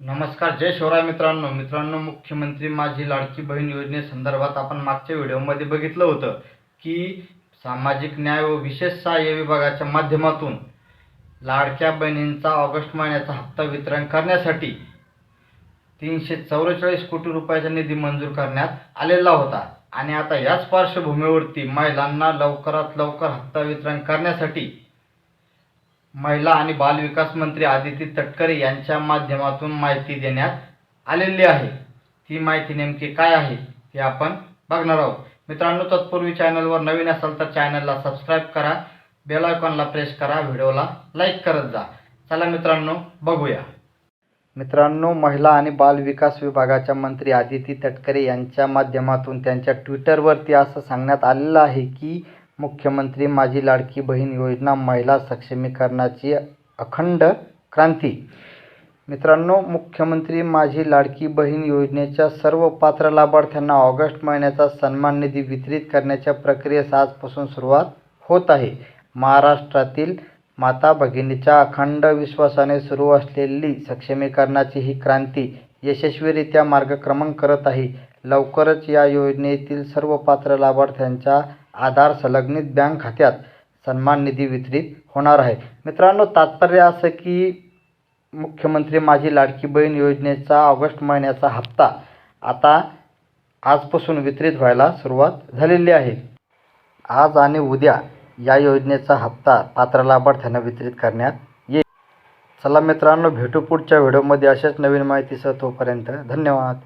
नमस्कार जय शिवराय मित्रांनो. मित्रांनो मुख्यमंत्री माझी लाडकी बहीण योजनेसंदर्भात आपण मागच्या व्हिडिओमध्ये बघितलं होतं की सामाजिक न्याय व विशेष सहाय्य विभागाच्या माध्यमातून लाडक्या बहिणींचा ऑगस्ट महिन्याचा हप्ता वितरण करण्यासाठी तीनशे चौवेचाळीस कोटी रुपयाचा निधी मंजूर करण्यात आलेला होता. आणि आता याच पार्श्वभूमीवरती महिलांना लवकरात लवकर हप्ता वितरण करण्यासाठी महिला आणि बालविकास मंत्री आदिती तटकरे यांच्या माध्यमातून माहिती देण्यात आलेली आहे. ती माहिती नेमकी काय आहे हे आपण बघणार आहोत. मित्रांनो तत्पूर्वी चॅनलवर नवीन असाल तर चॅनलला सबस्क्राईब करा बेल आयकॉनला प्रेस करा व्हिडिओला लाईक करत जा. चला मित्रांनो बघूया. मित्रांनो महिला आणि बालविकास विभागाच्या मंत्री आदिती तटकरे यांच्या माध्यमातून त्यांच्या ट्विटरवरती असं सांगण्यात आलेलं आहे की मुख्यमंत्री माझी लाडकी बहीण योजना महिला सक्षमीकरणाची अखंड क्रांती. मित्रांनो मुख्यमंत्री माझी लाडकी बहीण योजनेच्या सर्व पात्र लाभार्थ्यांना ऑगस्ट महिन्याचा सन्मान निधी वितरित करण्याच्या प्रक्रियेस आजपासून सुरुवात होत आहे. महाराष्ट्रातील माता भगिनीच्या अखंड विश्वासाने सुरू असलेली सक्षमीकरणाची ही क्रांती यशस्वीरित्या मार्गक्रमण करत आहे. लवकरच या योजनेतील सर्व पात्र लाभार्थ्यांच्या आधार संलग्नित बँक खात्यात सन्मान निधी वितरित होणार आहे. मित्रांनो तात्पर्य असं की मुख्यमंत्री माझी लाडकी बहीण योजनेचा ऑगस्ट महिन्याचा हप्ता आता आजपासून वितरित व्हायला सुरुवात झालेली आहे. आज आणि उद्या या योजनेचा हप्ता पात्र लाभार्थ्यांना वितरित करण्यात येईल. चला मित्रांनो भेटू पुढच्या व्हिडिओमध्ये अशाच नवीन माहितीसह तोपर्यंत धन्यवाद.